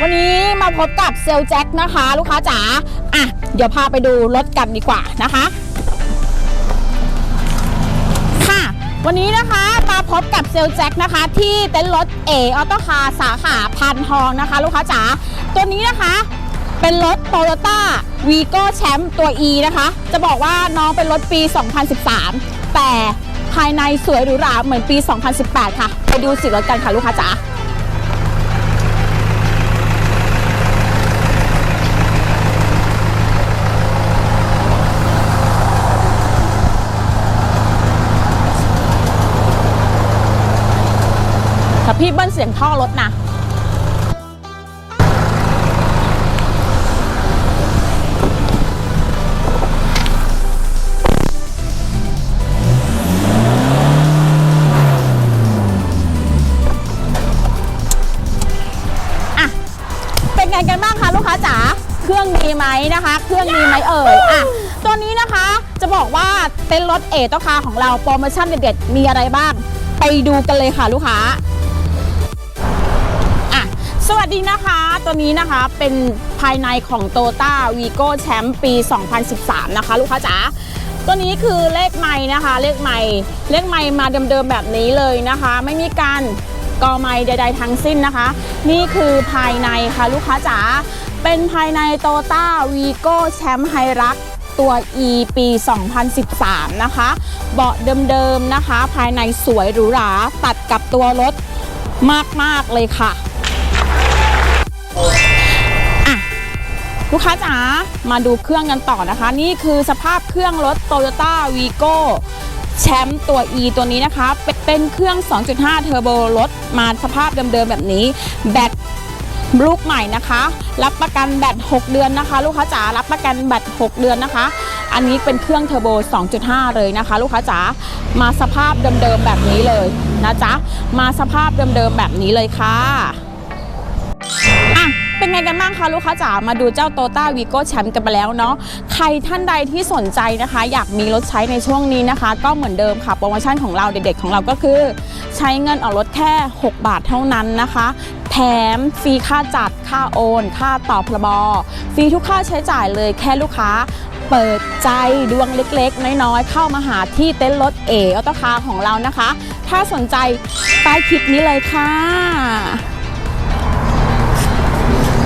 วันนี้มาพบกับเซลลแจ็คนะคะ ลูกค้าจ๋าอะ เดี๋ยวพาไปดูรถกันดีกว่านะคะ ค่ะ วันนี้นะคะมาพบกับเซลลแจ็คนะคะ ที่เต็นท์รถเอออโตคาสาขาพันทองนะคะ ลูกค้าจ๋าตัวนี้นะคะเป็นรถ Toyota v i g o Champ ตัว E นะคะ จะบอกว่าน้องเป็นรถปี 2013 แต่ภายในสวยหรูหราเหมือนปี 2018 ค่ะ ไปดูสีรถกันค่ะลูกค้าจ๋า พี่เบิ้ลเสียงท่อรถนะอะเป็นไงกันบ้างคะลูกค้าจ๋า เครื่องดีไหมนะคะ เครื่องดีไหมเอ่ย อะ ตัวนี้นะคะจะบอกว่าเต็นรถเอต้คาของเราโปรโมชั่นเด็ดๆมีอะไรบ้าง ไปดูกันเลยค่ะลูกค้า สวัสดีนะคะ ตัวนี้นะคะเป็นภายในของ t o y o t a v i g o Champ ปี 2013 นะคะ ลูกค้าจ๋าตัวนี้คือเลขไม้นะคะ เลขไม้เลขไม้มาเดิมๆแบบนี้เลยนะคะ ไม่มีการกอไม้ใด ๆ ทั้งสิ้นนะคะ นี่คือภายในค่ะลูกค้าจ๋าเป็นภายใน t o y o t a v i g o Champ h i r u x ตัว E ปี 2013 นะคะ เบาะเดิมๆนะคะ ภายในสวยหรูหราตัดกับตัวรถมากๆเลยค่ะ ลูกค้าจ๋ามาดูเครื่องกันต่อนะคะ นี่คือสภาพเครื่องรถ Toyota v i g o แชมป์ตัว E ตัวนี้นะคะ เป็นเครื่อง 2.5 เทอร์โบรถมาสภาพเดิมๆแบบนี้ แบตลูกใหม่นะคะ รับประกันแบต 6 เดือนนะคะ ลูกค้าจ๋ารับประกันแบต 6 เดือนนะคะ อันนี้เป็นเครื่องเทอร์โบ 2.5 เลยนะคะ ลูกค้าจ๋ามาสภาพเดิมๆแบบนี้เลยนะจ๊ะมาสภาพเดิมๆแบบนี้เลยค่ะ เป็นไงกันบ้างคะลูกค้าจ๋ามาดูเจ้าโตต้าวีโก้แชมป์กันไปแล้วเนาะใครท่านใดที่สนใจนะคะ อยากมีรถใช้ในช่วงนี้นะคะ ก็เหมือนเดิมค่ะโปรโมชั่นของเราเด็ดๆของเราก็คือ ใช้เงินออกรถแค่ 6 บาทเท่านั้นนะคะแถมฟรีค่าจัดค่าโอน ค่าต่อพรบฟรีทุกค่าใช้จ่ายเลยแค่ลูกค้าเปิดใจดวงเล็กๆ น้อยๆ เข้ามาหาที่เต็นท์รถเอออโตคาของเรานะคะ ถ้าสนใจใต้คลิปนี้เลยค่ะ